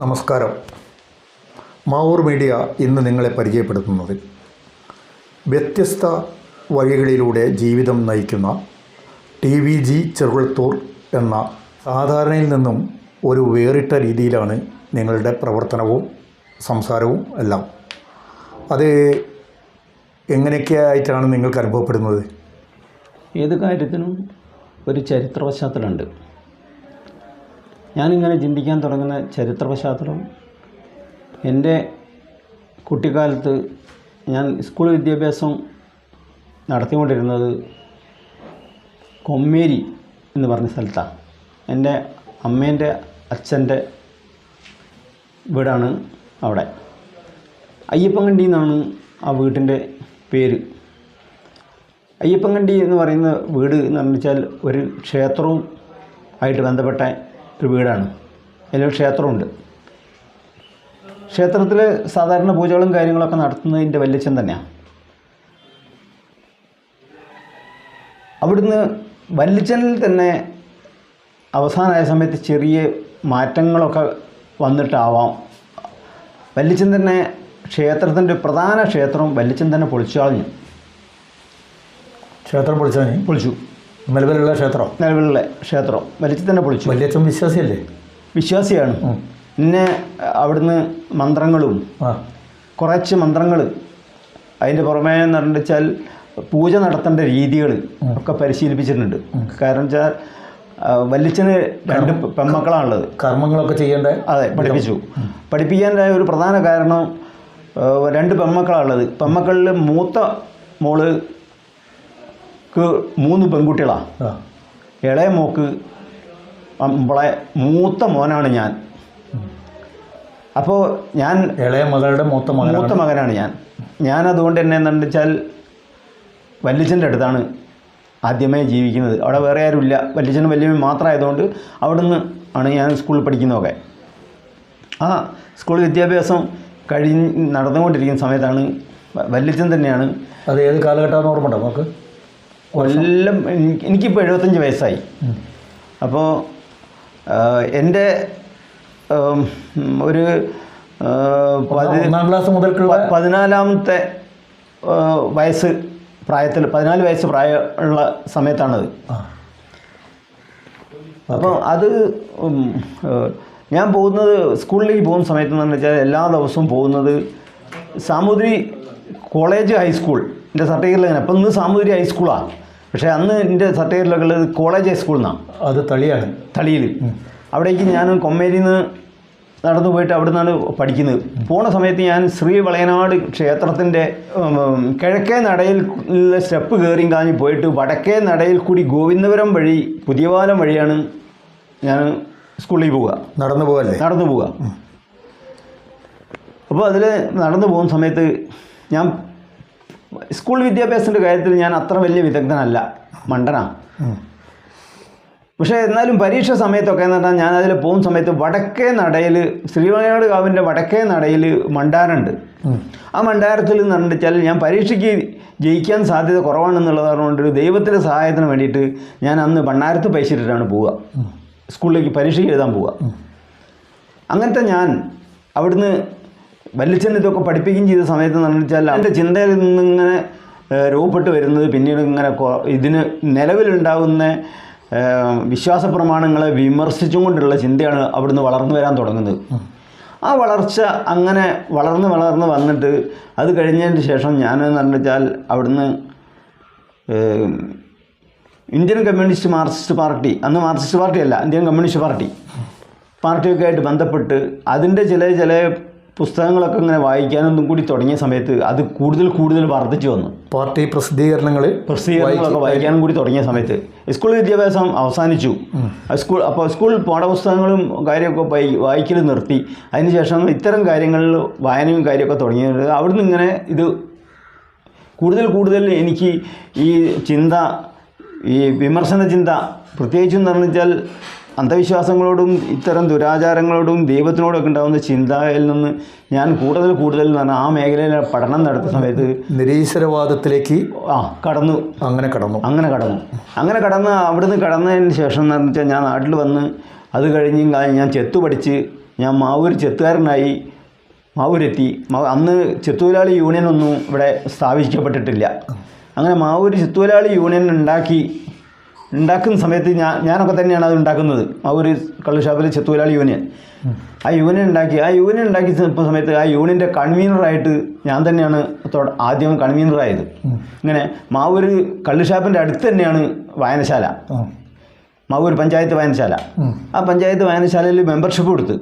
നമസ്കാരം. മാവൂർ മീഡിയ ഇന്ന് നിങ്ങളെ പരിചയപ്പെടുത്തുന്നത് വ്യത്യസ്ത വഴികളിലൂടെ ജീവിതം നയിക്കുന്ന ടി വി ജി ചെറുകുളത്തൂർ എന്ന സാധാരണയിൽ നിന്നും ഒരു വേറിട്ട രീതിയിലാണ് നിങ്ങളുടെ പ്രവർത്തനവും സംസാരവും എല്ലാം. അത് എങ്ങനെയൊക്കെ ആയിട്ടാണ് നിങ്ങൾക്ക് അനുഭവപ്പെടുന്നത്? ഏത് കാര്യത്തിനും ഒരു ചരിത്ര പശ്ചാത്തലമുണ്ട്. ഞാനിങ്ങനെ ചിന്തിക്കാൻ തുടങ്ങുന്ന ചരിത്ര പശ്ചാത്തലം എന്റെ കുട്ടിക്കാലത്ത് ഞാൻ സ്കൂൾ വിദ്യാഭ്യാസം നടത്തിക്കൊണ്ടിരുന്നത് കൊമ്മേരി എന്ന് പറഞ്ഞ സ്ഥലത്താണ് എന്റെ അമ്മേന്റെ അച്ഛന്റെ വീടാണ് അവിടെ. അയ്യപ്പൻകണ്ടി എന്നാണ് ആ വീട്ടിന്റെ പേര്. അയ്യപ്പൻകണ്ടി എന്ന് പറയുന്ന വീട് എന്ന് പറഞ്ഞാൽ ഒരു ക്ഷേത്രവും ആയിട്ട് ബന്ധപ്പെട്ട ഒരു വീടാണ്. അതിലൊരു ക്ഷേത്രമുണ്ട്. ക്ഷേത്രത്തിൽ സാധാരണ പൂജകളും കാര്യങ്ങളൊക്കെ നടത്തുന്നതിന്റെ വല്യച്ഛൻ തന്നെയാണ് അവിടുന്ന് വല്യച്ഛനിൽ തന്നെ അവസാനമായ സമയത്ത് ചെറിയ മാറ്റങ്ങളൊക്കെ വന്നിട്ടാവാം. വല്യച്ഛൻ തന്നെ ക്ഷേത്രത്തിന്റെ പ്രധാന ക്ഷേത്രം വല്യച്ഛൻ തന്നെ പൊളിച്ചു കളഞ്ഞു ക്ഷേത്രം പൊളിച്ചു പൊളിച്ചു. നിലവിലുള്ള ക്ഷേത്രം? നിലവിലുള്ള ക്ഷേത്രം. വല്യച്ഛൻ തന്നെ പൊളിച്ചു. വലിയച്ഛൻ വിശ്വാസിയല്ലേ? വിശ്വാസിയാണ്. പിന്നെ അവിടുന്ന് മന്ത്രങ്ങളും കുറച്ച് മന്ത്രങ്ങൾ അതിന്റെ പുറമേ എന്ന് പൂജ നടത്തേണ്ട രീതികൾ ഒക്കെ പരിശീലിപ്പിച്ചിട്ടുണ്ട്. കാരണം വെച്ചാൽ ആ, വല്യച്ഛന് രണ്ട് പെമ്മക്കളാണുള്ളത് കർമ്മങ്ങളൊക്കെ ചെയ്യേണ്ട അതെ പഠിപ്പിച്ചു. പഠിപ്പിക്കാന്റെ ഒരു പ്രധാന കാരണം രണ്ട് പെമ്മക്കളാണുള്ളത് പെമ്മക്കളിൽ മൂത്ത മോൾ മൂന്ന് പെൺകുട്ടികളാണ് ഇളയ മോക്ക് നമ്മളെ മൂത്ത മോനാണ് ഞാൻ. അപ്പോൾ ഞാൻ ഇളയ മകളുടെ മൂത്ത മകൻ മൂത്ത മകനാണ് ഞാൻ. ഞാൻ അതുകൊണ്ട് തന്നെ എന്താണെന്ന് വെച്ചാൽ വല്യച്ഛന്റെ അടുത്താണ് ആദ്യമേ ജീവിക്കുന്നത്. അവിടെ വേറെ ആരുമില്ല. വല്യച്ഛനും വല്യമ്മയും മാത്രമായതുകൊണ്ട് അവിടുന്ന് ആണ് ഞാൻ സ്കൂളിൽ പഠിക്കുന്നതൊക്കെ. ആ സ്കൂൾ വിദ്യാഭ്യാസം കഴിഞ്ഞ് നടന്നുകൊണ്ടിരിക്കുന്ന സമയത്താണ് വല്യച്ഛൻ തന്നെയാണ്. അത് ഏത് കാലഘട്ടമാണെന്ന് ഓർമ്മ ഉണ്ടോ നമുക്ക് കൊല്ലം എനിക്ക് എനിക്കിപ്പോൾ എഴുപത്തഞ്ച് വയസ്സായി. അപ്പോൾ എന്റെ ഒരു ക്ലാസ് മുതൽ പതിനാലാമത്തെ വയസ്സ് പ്രായത്തിൽ പതിനാല് വയസ്സ് പ്രായമുള്ള സമയത്താണത്. അപ്പോൾ അത് ഞാൻ പോകുന്നത് സ്കൂളിലേക്ക് പോകുന്ന സമയത്ത് എന്ന് വെച്ചാൽ എല്ലാ ദിവസവും പോകുന്നത് സാമൂതിരി കോളേജ് ഹൈസ്കൂൾ. എന്റെ സർട്ടിഫിക്കറ്റിൽ അങ്ങനെ അപ്പം ഇന്ന് സാമൂതിരി ഹൈസ്കൂളാണ് പക്ഷേ അന്ന് എന്റെ സർട്ടിഫിക്കറ്റിലൊക്കെ ഉള്ളത് കോളേജ് ഹൈസ്കൂൾ എന്നാണ് അത് തളിയാണ്. തളിയിൽ അവിടേക്ക് ഞാൻ കൊമ്മേരിയിൽ നിന്ന് നടന്നു പോയിട്ട് അവിടെ നിന്നാണ് പഠിക്കുന്നത് പോണ സമയത്ത് ഞാൻ ശ്രീ വളയനാട് ക്ഷേത്രത്തിന്റെ കിഴക്കേ നടയിൽ സ്റ്റെപ്പ് കയറിയും കാഞ്ഞ് പോയിട്ട് വടക്കേ നടയിൽ കൂടി ഗോവിന്ദപുരം വഴി പുതിയപാലം വഴിയാണ് ഞാൻ സ്കൂളിൽ പോവുക. നടന്നു പോകല്ലേ നടന്നു പോവുക. അപ്പോൾ അതിൽ നടന്നു പോകുന്ന സമയത്ത് ഞാൻ സ്കൂൾ വിദ്യാഭ്യാസത്തിന്റെ കാര്യത്തിൽ ഞാൻ അത്ര വലിയ വിദഗ്ധനല്ല. മണ്ടനാണ് പക്ഷേ എന്നാലും പരീക്ഷ സമയത്തൊക്കെ എന്ന് പറഞ്ഞാൽ ഞാൻ അതിൽ പോകുന്ന സമയത്ത് വടക്കേ നടയിൽ ശ്രീവയനാട് കാവിന്റെ വടക്കേ നടയിൽ മണ്ടാരമുണ്ട്. ആ മണ്ടാരത്തിൽ എന്ന് വെച്ചാൽ ഞാൻ പരീക്ഷയ്ക്ക് ജയിക്കാൻ സാധ്യത കുറവാണെന്നുള്ളത് പറഞ്ഞുകൊണ്ട് ദൈവത്തിന്റെ സഹായത്തിന് വേണ്ടിയിട്ട് ഞാൻ അന്ന് ഭണ്ണാരത്ത് പൈസ ഇട്ടിട്ടാണ് പോവുക സ്കൂളിലേക്ക് പരീക്ഷയ്ക്ക് എഴുതാൻ പോവുക. അങ്ങനത്തെ ഞാൻ അവിടുന്ന് വല്യച്ഛൻ ഇതൊക്കെ പഠിപ്പിക്കുകയും ചെയ്ത സമയത്ത് എന്ന് വെച്ചാൽ എന്റെ ചിന്തയിൽ നിന്നിങ്ങനെ രൂപപ്പെട്ട് വരുന്നത് പിന്നീട് ഇങ്ങനെ ഇതിന് നിലവിലുണ്ടാകുന്ന വിശ്വാസ പ്രമാണങ്ങളെ വിമർശിച്ചും കൊണ്ടുള്ള ചിന്തയാണ് അവിടുന്ന് വളർന്നു വരാൻ തുടങ്ങുന്നത്. ആ വളർച്ച അങ്ങനെ വളർന്ന് വളർന്ന് വന്നിട്ട് അത് കഴിഞ്ഞതിന് ശേഷം ഞാൻ എന്ന് വെച്ചാൽ അവിടുന്ന് ഇന്ത്യൻ കമ്മ്യൂണിസ്റ്റ് മാർക്സിസ്റ്റ് പാർട്ടി അന്ന് മാർക്സിസ്റ്റ് പാർട്ടി അല്ല ഇന്ത്യൻ കമ്മ്യൂണിസ്റ്റ് പാർട്ടി പാർട്ടിയൊക്കെ ആയിട്ട് ബന്ധപ്പെട്ട് അതിന്റെ ചില ചില പുസ്തകങ്ങളൊക്കെ ഇങ്ങനെ വായിക്കാനൊന്നും കൂടി തുടങ്ങിയ സമയത്ത് അത് കൂടുതൽ കൂടുതൽ വർദ്ധിച്ചു വന്നു. പാർട്ടി പ്രസിദ്ധീകരണങ്ങൾ പ്രസിദ്ധീകരണങ്ങളൊക്കെ വായിക്കാനും കൂടി തുടങ്ങിയ സമയത്ത് സ്കൂൾ വിദ്യാഭ്യാസം അവസാനിച്ചു. സ്കൂൾ അപ്പോൾ സ്കൂൾ പാഠപുസ്തകങ്ങളും കാര്യമൊക്കെ വായി- വായിക്കൽ നിർത്തി. അതിനുശേഷം ഇത്തരം കാര്യങ്ങളിൽ വായനയും കാര്യമൊക്കെ തുടങ്ങിയത് അവിടുന്ന് ഇങ്ങനെ ഇത് കൂടുതൽ കൂടുതൽ എനിക്ക് ഈ ചിന്ത ഈ വിമർശന ചിന്ത പ്രത്യേകിച്ചും എന്ന് വെച്ചാൽ അന്ധവിശ്വാസങ്ങളോടും ഇത്തരം ദുരാചാരങ്ങളോടും ദൈവത്തിനോടൊക്കെ ഉണ്ടാകുന്ന ചിന്തയിൽ നിന്ന് ഞാൻ കൂടുതൽ കൂടുതൽ എന്ന് പറഞ്ഞാൽ ആ മേഖലയിൽ പഠനം നടത്തുന്ന സമയത്ത് നിരീശ്വരവാദത്തിലേക്ക് ആ കടന്നു. അങ്ങനെ കടന്നു. അങ്ങനെ കടന്നു. അങ്ങനെ കടന്ന് അവിടുന്ന് കടന്നതിന് ശേഷം എന്ന് പറഞ്ഞാൽ ഞാൻ നാട്ടിൽ വന്ന് അത് കഴിഞ്ഞ് ഞാൻ ചെത്തു പഠിച്ച് ഞാൻ മാവൂർ ചെത്തുകാരനായി മാവൂരെത്തി. അന്ന് അന്ന് യൂണിയൻ ഒന്നും ഇവിടെ സ്ഥാപിക്കപ്പെട്ടിട്ടില്ല. അങ്ങനെ മാവൂർ ചെത്തുതൊഴിലാളി യൂണിയൻ ഉണ്ടാക്കി ഉണ്ടാക്കുന്ന സമയത്ത് ഞാൻ ഞാനൊക്കെ തന്നെയാണ് അത് ഉണ്ടാക്കുന്നത് ആ ഒരു കള്ളുഷാപ്പിൽ ചെത്തുവിലാളി യൂണിയൻ ആ യൂണിയൻ ഉണ്ടാക്കി ആ യൂണിയൻ ഉണ്ടാക്കിയ സ- സമയത്ത് ആ യൂണിയന്റെ കൺവീനറായിട്ട് ഞാൻ തന്നെയാണ് ആദ്യം കൺവീനറായത് ഇങ്ങനെ മാവൂർ കള്ളുഷാപ്പിന്റെ അടുത്ത് തന്നെയാണ് വായനശാല. മാവൂർ പഞ്ചായത്ത് വായനശാല. ആ പഞ്ചായത്ത് വായനശാലയിൽ മെമ്പർഷിപ്പ് കൊടുത്ത്.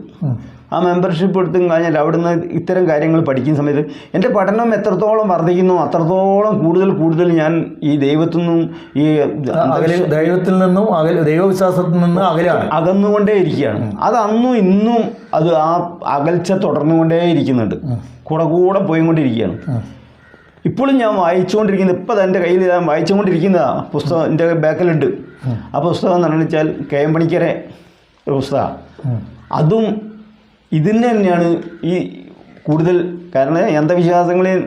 ആ മെമ്പർഷിപ്പ് എടുത്തും കഴിഞ്ഞാൽ അവിടുന്ന് ഇത്തരം കാര്യങ്ങൾ പഠിക്കുന്ന സമയത്ത് എന്റെ പഠനം എത്രത്തോളം വർദ്ധിക്കുന്നു അത്രത്തോളം കൂടുതൽ കൂടുതൽ ഞാൻ ഈ ദൈവത്തിൽ നിന്നും ഈ അകലെ ദൈവത്തിൽ നിന്നും അകലെ ദൈവവിശ്വാസത്തിൽ നിന്ന് അകലാണ് അകന്നുകൊണ്ടേ ഇരിക്കുകയാണ് അത് അന്നും ഇന്നും അത് ആ അകൽച്ച തുടർന്നുകൊണ്ടേ ഇരിക്കുന്നുണ്ട് കൂടെ കൂടെ പോയിക്കൊണ്ടിരിക്കുകയാണ്. ഇപ്പോഴും ഞാൻ വായിച്ചുകൊണ്ടിരിക്കുന്നത് ഇപ്പം എന്റെ കയ്യിൽ ഞാൻ വായിച്ചുകൊണ്ടിരിക്കുന്നതാണ് പുസ്തകം എന്റെ ബാക്കിലുണ്ട്. ആ പുസ്തകം എന്ന് പറഞ്ഞാൽ കെ എം പണിക്കരെ ഒരു പുസ്തകമാണ്. അതും ഇതിന് തന്നെയാണ് ഈ കൂടുതൽ കാരണം അന്ധവിശ്വാസങ്ങളെയും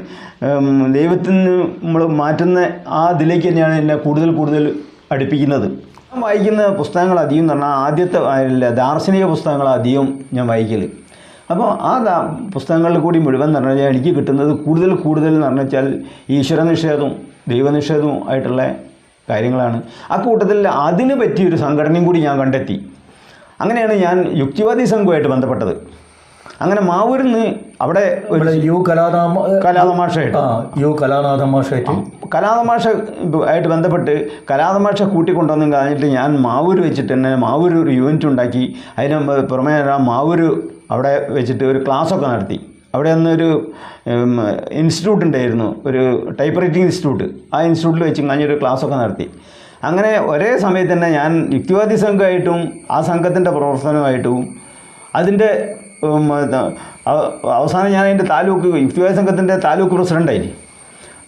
ദൈവത്തിൽ നിന്ന് നമ്മൾ മാറ്റുന്ന ആ ഇതിലേക്ക് തന്നെയാണ് എന്നെ കൂടുതൽ കൂടുതൽ അടുപ്പിക്കുന്നത്. ഞാൻ വായിക്കുന്ന പുസ്തകങ്ങൾ അധികം എന്ന് പറഞ്ഞാൽ ആദ്യത്തെ അല്ല ദാർശനിക പുസ്തകങ്ങൾ അധികം ഞാൻ വായിക്കൽ അപ്പോൾ ആ പുസ്തകങ്ങളിൽ കൂടി മുഴുവൻ എന്ന് പറഞ്ഞാൽ എനിക്ക് കിട്ടുന്നത് കൂടുതൽ കൂടുതൽ എന്ന് പറഞ്ഞു വെച്ചാൽ ഈശ്വര നിഷേധവും ദൈവനിഷേധവും ആയിട്ടുള്ള കാര്യങ്ങളാണ്. ആ കൂട്ടത്തിൽ അതിന് പറ്റിയൊരു സംഘടനയും കൂടി ഞാൻ കണ്ടെത്തി. അങ്ങനെയാണ് ഞാൻ യുക്തിവാദി സംഘവുമായിട്ട് ബന്ധപ്പെട്ടത്. അങ്ങനെ മാവൂരിൽ നിന്ന് അവിടെ ഒരു യു കലാനാമ കലാതമാഷയായിട്ട് ആ യു കലാനാഥമാഷായിട്ട് കലാതമാഷ ആയിട്ട് ബന്ധപ്പെട്ട് കലാതമാഷ കൂട്ടിക്കൊണ്ടുവന്നും കഴിഞ്ഞിട്ട് ഞാൻ മാവൂർ വെച്ചിട്ട് തന്നെ മാവൂർ ഒരു യൂണിറ്റ് ഉണ്ടാക്കി. അതിന് പുറമേ ആ മാവൂർ അവിടെ വെച്ചിട്ട് ഒരു ക്ലാസ്സൊക്കെ നടത്തി. അവിടെ അന്നൊരു ഇൻസ്റ്റിറ്റ്യൂട്ട് ഉണ്ടായിരുന്നു ഒരു ടൈപ്പ് റൈറ്റിംഗ് ഇൻസ്റ്റിറ്റ്യൂട്ട്. ആ ഇൻസ്റ്റിറ്റ്യൂട്ടിൽ വെച്ച് കഴിഞ്ഞൊരു ക്ലാസ്സൊക്കെ നടത്തി. അങ്ങനെ ഒരേ സമയത്ത് തന്നെ ഞാൻ യുക്തിവാദി സംഘമായിട്ടും ആ സംഘത്തിന്റെ പ്രവർത്തനമായിട്ടും അതിന്റെ അവസാനം ഞാൻ അതിന്റെ താലൂക്ക് യുക്തിവാദി സംഘത്തിന്റെ താലൂക്ക് പ്രസിഡന്റായി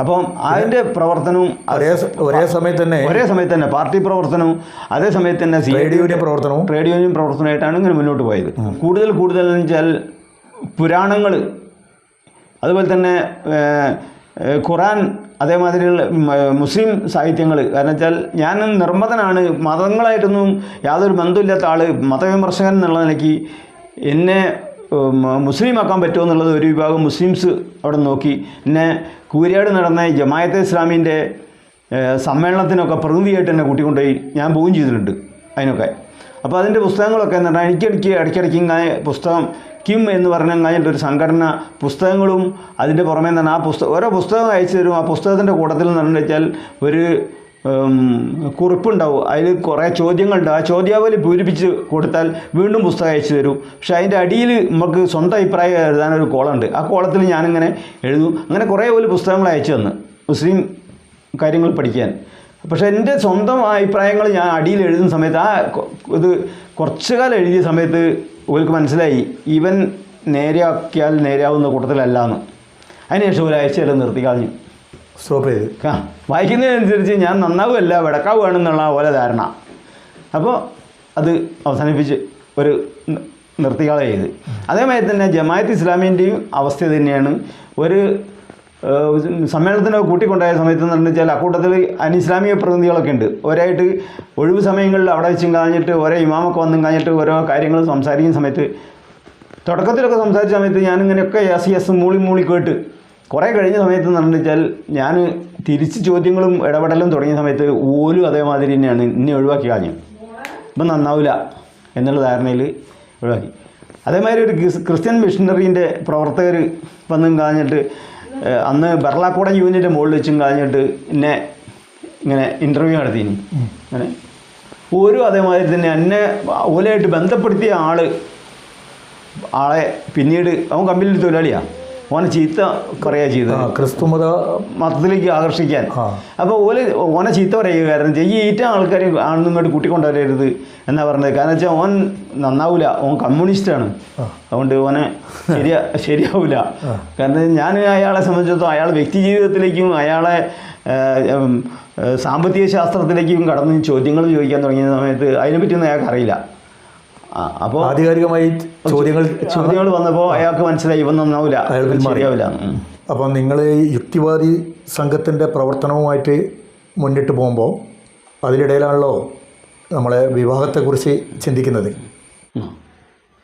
അപ്പം അതിന്റെ പ്രവർത്തനവും ഒരേ ഒരേ സമയത്ത് തന്നെ ഒരേ സമയത്ത് തന്നെ പാർട്ടി പ്രവർത്തനവും അതേ സമയത്ത് തന്നെ സി ട്രേഡ് യൂണിയൻ പ്രവർത്തനവും. ട്രേഡ് യൂണിയൻ പ്രവർത്തനമായിട്ടാണ് ഇങ്ങനെ മുന്നോട്ട് പോയത്. കൂടുതൽ കൂടുതൽ എന്ന് വെച്ചാൽ പുരാണങ്ങൾ അതുപോലെ തന്നെ ഖുറാൻ അതേമാതിരിയുള്ള മുസ്ലിം സാഹിത്യങ്ങൾ കാരണം വെച്ചാൽ ഞാൻ നിർമ്മതനാണ്. മതങ്ങളായിട്ടൊന്നും യാതൊരു ബന്ധമില്ലാത്ത ആൾ മതവിമർശകൻ എന്നുള്ള നിലയ്ക്ക് എന്നെ മുസ്ലിം മുസ്ലിമാക്കാൻ പറ്റുമോ എന്നുള്ളത് ഒരു വിഭാഗം മുസ്ലിംസ് അവിടെ നോക്കി. എന്നെ കൂരിയാട് നടന്ന ജമായത്ത് ഇസ്ലാമിന്റെ സമ്മേളനത്തിനൊക്കെ പ്രതിനിധിയായിട്ട് എന്നെ കൂട്ടിക്കൊണ്ടുപോയി ഞാൻ പോവുകയും ചെയ്തിട്ടുണ്ട് അതിനൊക്കെ. അപ്പോൾ അതിന്റെ പുസ്തകങ്ങളൊക്കെ എന്ന് പറഞ്ഞാൽ എനിക്കിടയ്ക്ക് ഇടയ്ക്കിടയ്ക്ക് ഇങ്ങനെ പുസ്തകം കിം എന്ന് പറഞ്ഞു കഴിഞ്ഞിട്ട് ഒരു സംഘടന പുസ്തകങ്ങളും അതിന്റെ പുറമേ തന്നെ ആ പുസ്തകം ഓരോ പുസ്തകം അയച്ചു തരും. ആ പുസ്തകത്തിന്റെ കൂട്ടത്തിൽ എന്ന് വെച്ചാൽ ഒരു കുറിപ്പുണ്ടാവും. അതിൽ കുറേ ചോദ്യങ്ങളുണ്ട്. ആ ചോദ്യാവലി പൂരിപ്പിച്ച് കൊടുത്താൽ വീണ്ടും പുസ്തകം അയച്ചു തരും. പക്ഷേ അതിന്റെ അടിയിൽ നമുക്ക് സ്വന്തം അഭിപ്രായം എഴുതാനൊരു കോളമുണ്ട് ആ കോളത്തിൽ ഞാനിങ്ങനെ എഴുതും അങ്ങനെ കുറേ പോലെ പുസ്തകങ്ങൾ അയച്ചു തന്നു. മുസ്ലിം കാര്യങ്ങൾ പഠിക്കാൻ. പക്ഷേ എന്റെ സ്വന്തം അഭിപ്രായങ്ങൾ ഞാൻ അടിയിൽ എഴുതുന്ന സമയത്ത് ആ ഇത് കുറച്ചു കാലം എഴുതിയ സമയത്ത് ഇവർക്ക് മനസ്സിലായി ഇവൻ നേരെയാക്കിയാൽ നേരെയാവുന്ന കൂട്ടത്തിലല്ല എന്ന് അതിനുശേഷം ഒരാഴ്ചയെല്ലാം നിർത്തി കളഞ്ഞു. സ്റ്റോപ്പ് ചെയ്ത്. ആ വായിക്കുന്നതിനനുസരിച്ച് ഞാൻ നന്നാവുമല്ല വിടക്കാവുകയാണെന്നുള്ള പോലെ ധാരണ. അപ്പോൾ അത് അവസാനിപ്പിച്ച് ഒരു നിർത്തികളെ ചെയ്ത്. അതേമാതിരി തന്നെ ജമായത്ത് ഇസ്ലാമിന്റെയും അവസ്ഥ തന്നെയാണ് ഒരു സമ്മേളനത്തിനൊക്കെ കൂട്ടിക്കൊണ്ടായ സമയത്ത് എന്ന് പറഞ്ഞു വെച്ചാൽ അക്കൂട്ടത്തിൽ അനിസ്ലാമിക പ്രതിനിധികളൊക്കെ ഉണ്ട്. ഒരായിട്ട് ഒഴിവ് സമയങ്ങളിൽ അവിടെ വെച്ചും കാഞ്ഞിട്ട് ഓരോ ഇമാമൊക്കെ വന്നും കാഞ്ഞിട്ട് ഓരോ കാര്യങ്ങൾ സംസാരിക്കുന്ന സമയത്ത് തുടക്കത്തിലൊക്കെ സംസാരിച്ച സമയത്ത് ഞാനിങ്ങനെയൊക്കെ എസ് എസ് മൂളി മൂളി കേട്ട് കുറേ കഴിഞ്ഞ സമയത്ത് എന്ന് പറഞ്ഞു വെച്ചാൽ ഞാൻ തിരിച്ച് ചോദ്യങ്ങളും ഇടപെടലും തുടങ്ങിയ സമയത്ത് ഓലും അതേമാതിരി തന്നെയാണ് ഇന്നെ ഒഴിവാക്കി കളഞ്ഞു. ഇപ്പം നന്നാവില്ല എന്നുള്ള ധാരണയിൽ ഒഴിവാക്കി. അതേമാതിരി ഒരു ക്രിസ്ത്യൻ മിഷണറീന്റെ പ്രവർത്തകർ വന്നും കാഞ്ഞിട്ട് അന്ന് ബെർലാക്കോടൻ യൂണിയന്റെ മുകളിൽ വെച്ചും കളഞ്ഞിട്ട് എന്നെ ഇങ്ങനെ ഇന്റർവ്യൂ നടത്തി അങ്ങനെ ഓരോ അതേമാതിരി തന്നെ എന്നെ ഓലയായിട്ട് ബന്ധപ്പെടുത്തിയ ആൾ ആളെ പിന്നീട് അവൻ കമ്പനിയിൽ തൊഴിലാളിയാണ് ഓനെ ചീത്ത പറയുക ചെയ്തു ക്രിസ്തു മത മതത്തിലേക്ക് ആകർഷിക്കാൻ. അപ്പോൾ ഓൽ ഓനെ ചീത്ത പറയുക കാരണം ഈ ഈറ്റ ആൾക്കാർ ആണെന്നുമായിട്ട് കൂട്ടിക്കൊണ്ടുവരരുത് എന്നാ പറഞ്ഞത്. കാരണം വെച്ചാൽ ഓൻ നന്നാവില്ല ഓൻ കമ്മ്യൂണിസ്റ്റാണ് അതുകൊണ്ട് ഓനെ ശരിയാ ശരിയാവില്ല കാരണം ഞാൻ അയാളെ സംബന്ധിച്ചിടത്തോളം അയാൾ വ്യക്തി ജീവിതത്തിലേക്കും അയാളെ സാമ്പത്തിക ശാസ്ത്രത്തിലേക്കും കടന്ന് ചോദ്യങ്ങൾ ചോദിക്കാൻ തുടങ്ങിയ സമയത്ത് അതിനെപ്പറ്റിയൊന്നും അയാൾക്ക് അറിയില്ല. അപ്പോൾ ആധികാരികമായി ചോദ്യങ്ങൾ ചോദ്യങ്ങൾ വന്നപ്പോൾ അയാൾക്ക് മനസ്സിലായി ഇവ നന്നാവില്ല. ശരിയാവില്ല. അപ്പം നിങ്ങൾ യുക്തിവാദി സംഘത്തിന്റെ പ്രവർത്തനവുമായിട്ട് മുന്നിട്ട് പോകുമ്പോൾ അതിനിടയിലാണല്ലോ നമ്മളെ വിവാഹത്തെക്കുറിച്ച് ചിന്തിക്കുന്നത്.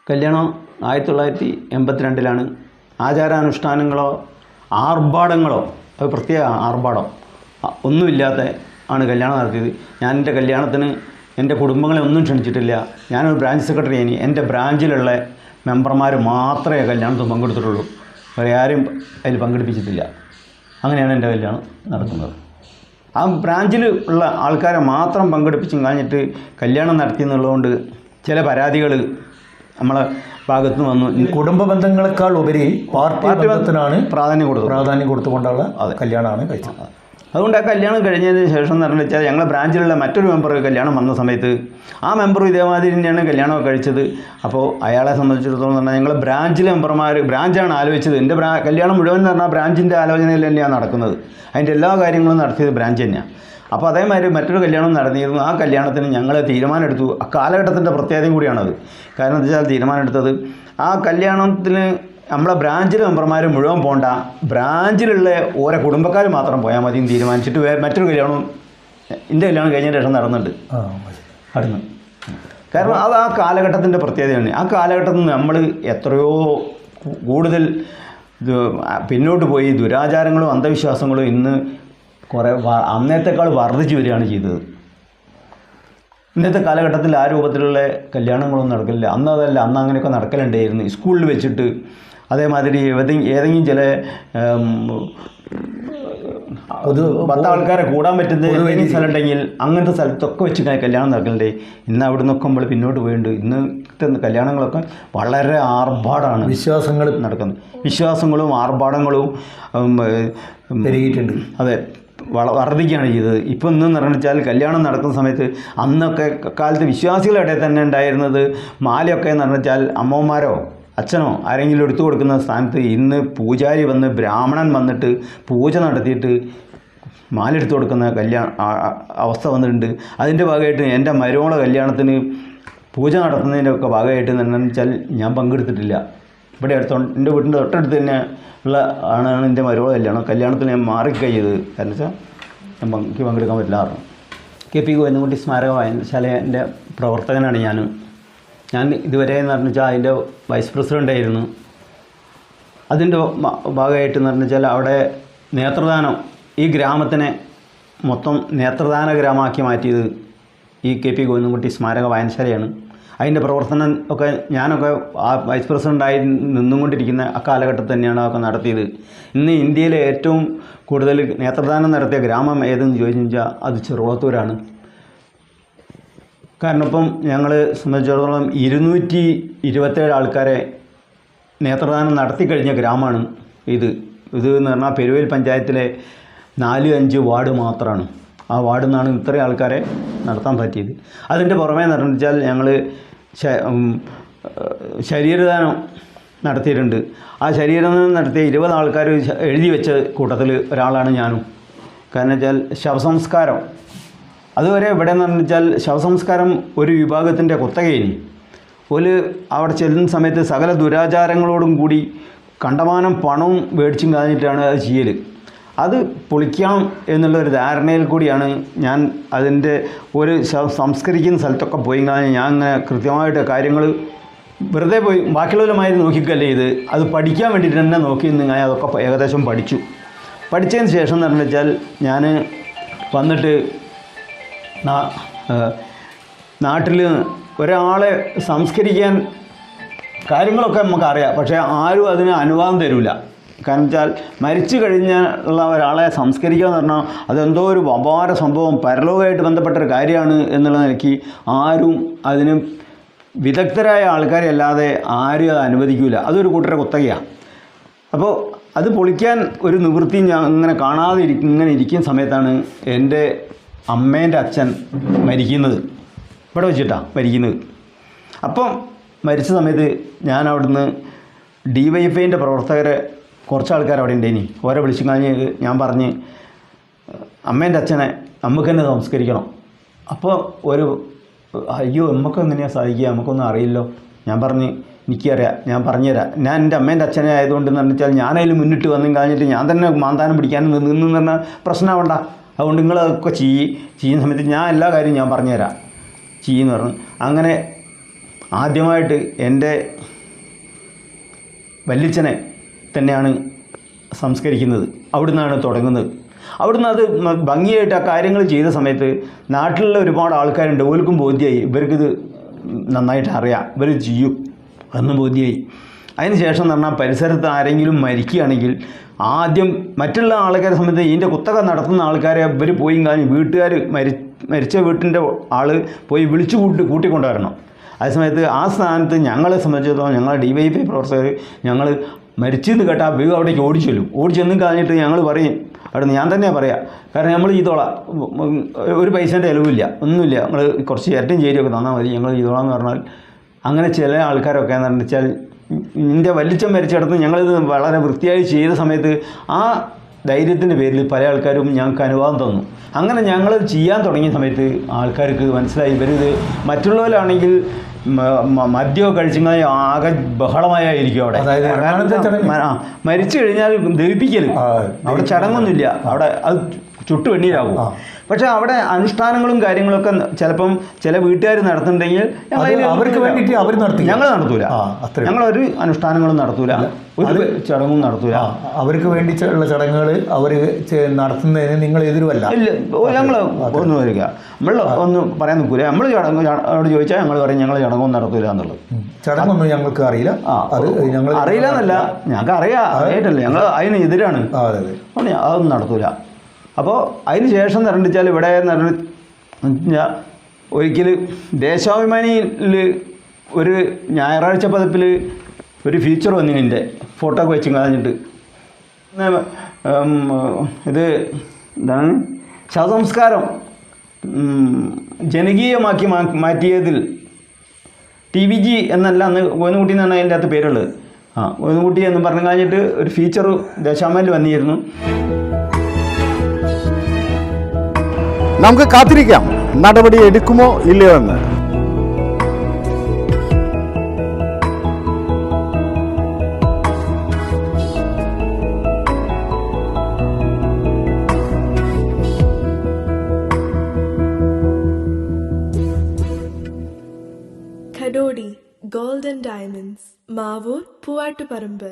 കല്യാണം ആയിരത്തി തൊള്ളായിരത്തി എൺപത്തിരണ്ടിലാണ് ആചാരാനുഷ്ഠാനങ്ങളോ ആർഭാടങ്ങളോ അത് പ്രത്യേക ആർഭാടം ഒന്നുമില്ലാത്ത ആണ് കല്യാണം നടത്തിയത്. ഞാൻ എന്റെ കല്യാണത്തിന് എന്റെ കുടുംബങ്ങളെ ഒന്നും ക്ഷണിച്ചിട്ടില്ല. ഞാനൊരു ബ്രാഞ്ച് സെക്രട്ടറി ഇനി എന്റെ ബ്രാഞ്ചിലുള്ള മെമ്പർമാർ മാത്രമേ കല്യാണത്തിൽ പങ്കെടുത്തിട്ടുള്ളൂ. വേറെ ആരും അതിൽ പങ്കെടുപ്പിച്ചിട്ടില്ല. അങ്ങനെയാണ് എന്റെ കല്യാണം നടക്കുന്നത്. ആ ബ്രാഞ്ചിൽ ഉള്ള ആൾക്കാരെ മാത്രം പങ്കെടുപ്പിച്ചും കഴിഞ്ഞിട്ട് കല്യാണം നടത്തി എന്നുള്ളതുകൊണ്ട് ചില പരാതികൾ നമ്മളെ ഭാഗത്ത് നിന്ന് വന്നു. കുടുംബ ബന്ധങ്ങളെക്കാൾ ഉപരി പാർട്ടി ബന്ധത്തിനാണ് പ്രാധാന്യം കൊടുത്തു. പ്രാധാന്യം കൊടുത്തുകൊണ്ടുള്ള കല്യാണമാണ് കഴിച്ചത്. അതുകൊണ്ട് ആ കല്യാണം കഴിഞ്ഞതിന് ശേഷം എന്ന് പറഞ്ഞു വെച്ചാൽ ഞങ്ങളെ ബ്രാഞ്ചിലുള്ള മറ്റൊരു മെമ്പർ കല്യാണം വന്ന സമയത്ത് ആ മെമ്പർ ഇതേമാതിരി തന്നെയാണ് കല്യാണം കഴിച്ചത്. അപ്പോൾ അയാളെ സംബന്ധിച്ചിടത്തോളം പറഞ്ഞാൽ ഞങ്ങളെ ബ്രാഞ്ചിലെ മെമ്പർമാർ ബ്രാഞ്ചാണ് ആലോചിച്ചത്. എന്റെ ബ്രാ കല്യാണം മുഴുവൻ എന്ന് പറഞ്ഞാൽ ബ്രാഞ്ചിന്റെ ആലോചനയിൽ തന്നെയാണ് നടക്കുന്നത്. അതിന്റെ എല്ലാ കാര്യങ്ങളും നടത്തിയത് ബ്രാഞ്ച് തന്നെയാണ്. അപ്പോൾ അതേമാതിരി മറ്റൊരു കല്യാണം നടന്നിരുന്നു. ആ കല്യാണത്തിന് ഞങ്ങൾ തീരുമാനമെടുത്തു. ആ കാലഘട്ടത്തിന്റെ പ്രത്യേകതയും കൂടിയാണത്. കാരണം എന്താ വെച്ചാൽ തീരുമാനമെടുത്തത് ആ കല്യാണത്തിന് നമ്മളെ ബ്രാഞ്ചിലെ മെമ്പർമാർ മുഴുവൻ പോണ്ട. ബ്രാഞ്ചിലുള്ള ഓരോ കുടുംബക്കാർ മാത്രം പോയാൽ മതി തീരുമാനിച്ചിട്ട് വേ മറ്റൊരു കല്യാണം എന്റെ കല്യാണം കഴിഞ്ഞ ശേഷം നടന്നുണ്ട് അടുന്ന് കാരണം അത് ആ കാലഘട്ടത്തിന്റെ പ്രത്യേകതയാണ്. ആ കാലഘട്ടത്തിൽ നിന്ന് നമ്മൾ എത്രയോ കൂടുതൽ പിന്നോട്ട് പോയി. ദുരാചാരങ്ങളും അന്ധവിശ്വാസങ്ങളും ഇന്ന് കുറേ അന്നത്തേക്കാൾ വർദ്ധിച്ചു വരികയാണ് ചെയ്തത്. ഇന്നത്തെ കാലഘട്ടത്തിൽ ആ രൂപത്തിലുള്ള കല്യാണങ്ങളൊന്നും നടക്കില്ല അന്ന് അതല്ല അന്ന് അങ്ങനെയൊക്കെ നടക്കലുണ്ടായിരുന്നു. സ്കൂളിൽ വെച്ചിട്ട് അതേമാതിരി ഏതെങ്കിലും ചില പൊതു പത്ത് ആൾക്കാരെ കൂടാൻ പറ്റുന്ന ഏതെങ്കിലും സ്ഥലം ഉണ്ടെങ്കിൽ അങ്ങനത്തെ സ്ഥലത്തൊക്കെ വെച്ച് കല്യാണം നടക്കലുണ്ട്. ഇന്ന് അവിടെ നിന്നൊക്കെ നമ്മൾ പിന്നോട്ട് പോയിട്ടുണ്ട്. ഇന്നത്തെ കല്യാണങ്ങളൊക്കെ വളരെ ആർഭാടാണ് വിശ്വാസങ്ങൾ നടക്കുന്നത്. വിശ്വാസങ്ങളും ആർഭാടങ്ങളും പെരുകിയിട്ടുണ്ട്. അതെ. വർദ്ധിക്കുകയാണ് ചെയ്തത്. ഇപ്പോൾ ഇന്ന് വെച്ചാൽ കല്യാണം നടക്കുന്ന സമയത്ത് അന്നൊക്കെ കാലത്ത് വിശ്വാസികളുടെ തന്നെ ഉണ്ടായിരുന്നത് മാലയൊക്കെ എന്ന് വെച്ചാൽ അമ്മമാരോ അച്ഛനോ ആരെങ്കിലും എടുത്തു കൊടുക്കുന്ന സ്ഥാനത്ത് ഇന്ന് പൂജാരി വന്ന് ബ്രാഹ്മണൻ വന്നിട്ട് പൂജ നടത്തിയിട്ട് മാല എടുത്തു കൊടുക്കുന്ന കല്യാണ അവസ്ഥ വന്നിട്ടുണ്ട്. അതിന്റെ ഭാഗമായിട്ട് എന്റെ മരുമോളെ കല്യാണത്തിന് പൂജ നടത്തുന്നതിന്റെയൊക്കെ ഭാഗമായിട്ട് എന്ന് വെച്ചാൽ ഞാൻ പങ്കെടുത്തിട്ടില്ല. ഇവിടെ അടുത്തോണ്ട് എന്റെ വീടിന്റെ തൊട്ടടുത്ത് തന്നെ ഉള്ള ആണ് എന്റെ മരുമോ കല്യാണം. കല്യാണത്തിന് ഞാൻ മാറിക്കഴിയത് കാരണം വെച്ചാൽ ഞാൻ പങ്ക് പങ്കെടുക്കാൻ പറ്റില്ല പറഞ്ഞു കെ പി ഗോവിന്ദൻകുട്ടി സ്മാരക വായനശാലന്റെ പ്രവർത്തകനാണ് ഞാൻ ഞാൻ ഇതുവരെ എന്ന് പറഞ്ഞു വെച്ചാൽ അതിന്റെ വൈസ് പ്രസിഡന്റ് ആയിരുന്നു. അതിന്റെ ഭാഗമായിട്ട് എന്ന് പറഞ്ഞു വെച്ചാൽ അവിടെ നേത്രദാനം ഈ ഗ്രാമത്തിനെ മൊത്തം നേത്രദാന ഗ്രാമമാക്കി മാറ്റിയത് ഈ കെ പി ഗോവിന്ദൻകുട്ടി സ്മാരക വായനശാലയാണ് അതിന്റെ പ്രവർത്തനം ഒക്കെ ഞാനൊക്കെ ആ വൈസ് പ്രസിഡന്റായി നിന്നുകൊണ്ടിരിക്കുന്ന ആ കാലഘട്ടത്തിൽ തന്നെയാണ് അതൊക്കെ നടത്തിയത്. ഇന്ന് ഇന്ത്യയിലെ ഏറ്റവും കൂടുതൽ നേത്രദാനം നടത്തിയ ഗ്രാമം ഏതെന്ന് ചോദിച്ചു കഴിഞ്ഞാൽ അത് ചെറുവത്തൂരാണ് കാരണം ഇപ്പം ഞങ്ങൾ സംബന്ധിച്ചിടത്തോളം ഇരുന്നൂറ്റി ഇരുപത്തേഴ് ആൾക്കാരെ നേത്രദാനം നടത്തി കഴിഞ്ഞ ഗ്രാമമാണ് ഇത്. ഇത് എന്ന് പറഞ്ഞാൽ പെരുവേൽ പഞ്ചായത്തിലെ നാല് അഞ്ച് വാർഡ് മാത്രമാണ് ആ വാർഡിൽ നിന്നാണ് ഇത്രയും ആൾക്കാരെ നടത്താൻ പറ്റിയത്. അതിന്റെ പുറമേ വെച്ചാൽ ഞങ്ങൾ ശരീരദാനം നടത്തിയിട്ടുണ്ട്. ആ ശരീരദാനം നടത്തിയ ഇരുപത് ആൾക്കാർ എഴുതി വെച്ച കൂട്ടത്തിൽ ഒരാളാണ് ഞാനും. കാരണം വെച്ചാൽ ശവസംസ്കാരം. അതുവരെ ഇവിടെ എന്ന് വെച്ചാൽ ശവസംസ്കാരം ഒരു വിഭാഗത്തിന്റെ കുത്തകയിനി ഒരു അവിടെ ചെല്ലുന്ന സമയത്ത് സകല ദുരാചാരങ്ങളോടും കൂടി കണ്ടമാനം പണവും മേടിച്ചും കാണിച്ചിട്ടാണ് അത് ചെയ്യൽ അത് പൊളിക്കാം എന്നുള്ള ഒരു ധാരണയിൽ കൂടിയാണ് ഞാൻ അതിന്റെ ഒരു സംസ്കരിക്കുന്ന സ്ഥലത്തൊക്കെ പോയി ഞാൻ അങ്ങനെ കൃത്യമായിട്ട് കാര്യങ്ങൾ വെറുതെ പോയി ബാക്കിയുള്ളവരുമായി നോക്കിക്കല്ലേ ഇത്. അത് പഠിക്കാൻ വേണ്ടിയിട്ട് തന്നെ നോക്കി നിന്ന് ഞാൻ അതൊക്കെ ഏകദേശം പഠിച്ചു. പഠിച്ചതിന് ശേഷം എന്ന് പറഞ്ഞു വെച്ചാൽ ഞാൻ വന്നിട്ട് നാട്ടിൽ ഒരാളെ സംസ്കരിക്കാൻ കാര്യങ്ങളൊക്കെ നമുക്കറിയാം. പക്ഷേ ആരും അതിന് അനുവാദം തരില്ല കാരണം വെച്ചാൽ മരിച്ചു കഴിഞ്ഞുള്ള ഒരാളെ സംസ്കരിക്കുക എന്ന് പറഞ്ഞാൽ അതെന്തോ ഒരു അപാര സംഭവം പരലോകമായിട്ട് ബന്ധപ്പെട്ടൊരു കാര്യമാണ് എന്നുള്ള നിലയ്ക്ക് ആരും അതിന് വിദഗ്ധരായ ആൾക്കാരെ അല്ലാതെ ആരും അത് അനുവദിക്കില്ല അതൊരു കൂട്ടരെ കുത്തകയാണ് അപ്പോൾ അത് പൊളിക്കാൻ ഒരു നിവൃത്തി ഞാൻ ഇങ്ങനെ കാണാതെ ഇങ്ങനെ ഇരിക്കുന്ന സമയത്താണ് എന്റെ അമ്മേന്റെ അച്ഛൻ മരിക്കുന്നത്. ഇവിടെ വെച്ചിട്ടാണ് മരിക്കുന്നത്. അപ്പം മരിച്ച സമയത്ത് ഞാൻ അവിടുന്ന് ഡി വൈ എഫ് ഐന്റെ പ്രവർത്തകരെ കുറച്ച് ആൾക്കാർ അവിടെ ഉണ്ടേനി ഓരെ വിളിച്ചു കഴിഞ്ഞ് ഞാൻ പറഞ്ഞ് അമ്മേന്റെ അച്ഛനെ നമുക്ക് തന്നെ സംസ്കരിക്കണം. അപ്പോൾ ഒരു അയ്യോ നമുക്ക് എങ്ങനെയാണ് സാധിക്കുക? നമുക്കൊന്നും അറിയില്ലോ. ഞാൻ പറഞ്ഞ് എനിക്കറിയാം ഞാൻ പറഞ്ഞുതരാം. ഞാൻ എന്റെ അമ്മേന്റെ അച്ഛനെ ആയതുകൊണ്ട് എന്ന് വെച്ചാൽ ഞാനതിൽ മുന്നിട്ട് വന്നു കഴിഞ്ഞിട്ട് ഞാൻ തന്നെ മാന്താനം പിടിക്കാനും നിന്ന് നിന്ന് പ്രശ്നമാവണ്ട അതുകൊണ്ട് നിങ്ങളൊക്കെ ചെയ്യ് ചെയ്യുന്ന സമയത്ത് ഞാൻ എല്ലാ കാര്യവും ഞാൻ പറഞ്ഞുതരാം. ചെയ്യുമെന്ന് പറഞ്ഞു. അങ്ങനെ ആദ്യമായിട്ട് എന്റെ വല്യച്ഛനെ തന്നെയാണ് സംസ്കരിക്കുന്നത്. അവിടുന്നാണ് തുടങ്ങുന്നത്. അവിടുന്ന് അത് ഭംഗിയായിട്ട് ആ കാര്യങ്ങൾ ചെയ്ത സമയത്ത് നാട്ടിലുള്ള ഒരുപാട് ആൾക്കാരുണ്ട്. ഓൽക്കും ബോധ്യമായി ഇവർക്കിത് നന്നായിട്ട് അറിയാം. ഇവർ ചെയ്യും. അന്ന് ബോധ്യമായി അതിന് ശേഷം എന്ന് പറഞ്ഞാൽ പരിസരത്ത് ആരെങ്കിലും മരിക്കുകയാണെങ്കിൽ ആദ്യം മറ്റുള്ള ആൾക്കാരെ സംബന്ധിച്ച് ഇതിന്റെ കുത്തക നടത്തുന്ന ആൾക്കാരെ ഇവർ പോയി കാര്യം വീട്ടുകാർ മരി മരിച്ച വീട്ടിന്റെ ആൾ പോയി വിളിച്ചു കൂട്ടി കൂട്ടിക്കൊണ്ടുവരണം. അതേസമയത്ത് ആ സ്ഥാനത്ത് ഞങ്ങളെ സംബന്ധിച്ചിടത്തോളം ഞങ്ങളെ ഡി വൈ പി പ്രവർത്തകർ ഞങ്ങൾ മരിച്ചെന്ന് കേട്ടാൽ വീട് അവിടേക്ക് ഓടിച്ചെല്ലും. ഓടിച്ചെന്നും കഴിഞ്ഞിട്ട് ഞങ്ങൾ പറയും അവിടെ ഞാൻ തന്നെ പറയാം. കാരണം നമ്മൾ ചെയ്തോളാം ഒരു പൈസേന്റെ ചിലവില്ല ഒന്നുമില്ല. നമ്മൾ കുറച്ച് ഇരട്ടും ചേരിയൊക്കെ തന്നാൽ മതി ഞങ്ങൾ ചെയ്തോളാം എന്ന് പറഞ്ഞാൽ. അങ്ങനെ ചില ആൾക്കാരൊക്കെ എന്ന് വെച്ചാൽ ഇതിന്റെ വലിച്ചം മരിച്ചിടത്ത് ഞങ്ങളിത് വളരെ വൃത്തിയായി ചെയ്ത സമയത്ത് ആ ധൈര്യത്തിന്റെ പേരിൽ പല ആൾക്കാരും ഞങ്ങൾക്ക് അനുവാദം തന്നു. അങ്ങനെ ഞങ്ങൾ ചെയ്യാൻ തുടങ്ങിയ സമയത്ത് ആൾക്കാർക്ക് മനസ്സിലായി ഇവരിത് മറ്റുള്ളവരാണെങ്കിൽ മദ്യമൊക്കെ കഴിച്ചെങ്കിൽ ആകെ ബഹളമായിരിക്കും അവിടെ. മരിച്ചു കഴിഞ്ഞാൽ ദഹിപ്പിക്കൽ അവിടെ ചടങ്ങൊന്നുമില്ല. അവിടെ അത് ചുട്ടു വെണ്ണീരാകും. പക്ഷെ അവിടെ അനുഷ്ഠാനങ്ങളും കാര്യങ്ങളൊക്കെ ചിലപ്പം ചില വീട്ടുകാർ നടത്തുന്നുണ്ടെങ്കിൽ അവർക്ക് വേണ്ടിയിട്ട് അവർ നടത്തില്ല. ഞങ്ങൾ നടത്തൂല. ഒരു അനുഷ്ഠാനങ്ങളും നടത്തൂല. ഒരു ചടങ്ങും നടത്തൂല. അവർക്ക് വേണ്ടി ഉള്ള ചടങ്ങുകൾ അവർ നടത്തുന്നതിന് നിങ്ങൾ എതിരുമല്ല ഇല്ല. ഞങ്ങൾ ഒന്ന് വരിക. നമ്മൾ ഒന്ന് പറയാൻ നിൽക്കൂല. നമ്മൾ ചടങ്ങ് അവിടെ ചോദിച്ചാൽ ഞങ്ങൾ പറയും ഞങ്ങൾ ചടങ്ങൊന്നും നടത്തൂല എന്നുള്ളത്. ചടങ്ങൊന്നും ഞങ്ങൾക്ക് അറിയില്ല. അത് ഞങ്ങൾ അറിയില്ല എന്നല്ല. ഞങ്ങൾക്ക് അറിയാം. അറിയായിട്ടല്ല ഞങ്ങൾ അതിന് എതിരാണ്. അതൊന്നും നടത്തൂല. അപ്പോൾ അതിന് ശേഷം നിരണ്ടിച്ചാൽ ഇവിടെ നിരണ്ട ഒരിക്കൽ ദേശാഭിമാനിയിൽ ഒരു ഞായറാഴ്ച പതിപ്പിൽ ഒരു ഫീച്ചർ വന്നിന് എന്റെ ഫോട്ടോ ഒക്കെ വെച്ച് കളഞ്ഞിട്ട്. ഇത് എന്താണ്? ശവസംസ്കാരം ജനകീയമാക്കി മാറ്റിയതിൽ ടി വി ജി എന്നല്ല അന്ന് ഗോവിന്ദൻകുട്ടി എന്നാണ് അതിന്റെ അകത്ത് പേരുള്ളത്. ആ ഗോവിന്ദൻകുട്ടി എന്ന് പറഞ്ഞു കഴിഞ്ഞിട്ട് ഒരു ഫീച്ചർ ദേശാമയിൽ വന്നിരുന്നു. നമുക്ക് കാത്തിരിക്കാം. നടപടി എടുക്കുമോ ഇല്ലയോ എന്ന്. ഖഡോടി golden diamonds Mavoor Poovattuparamba.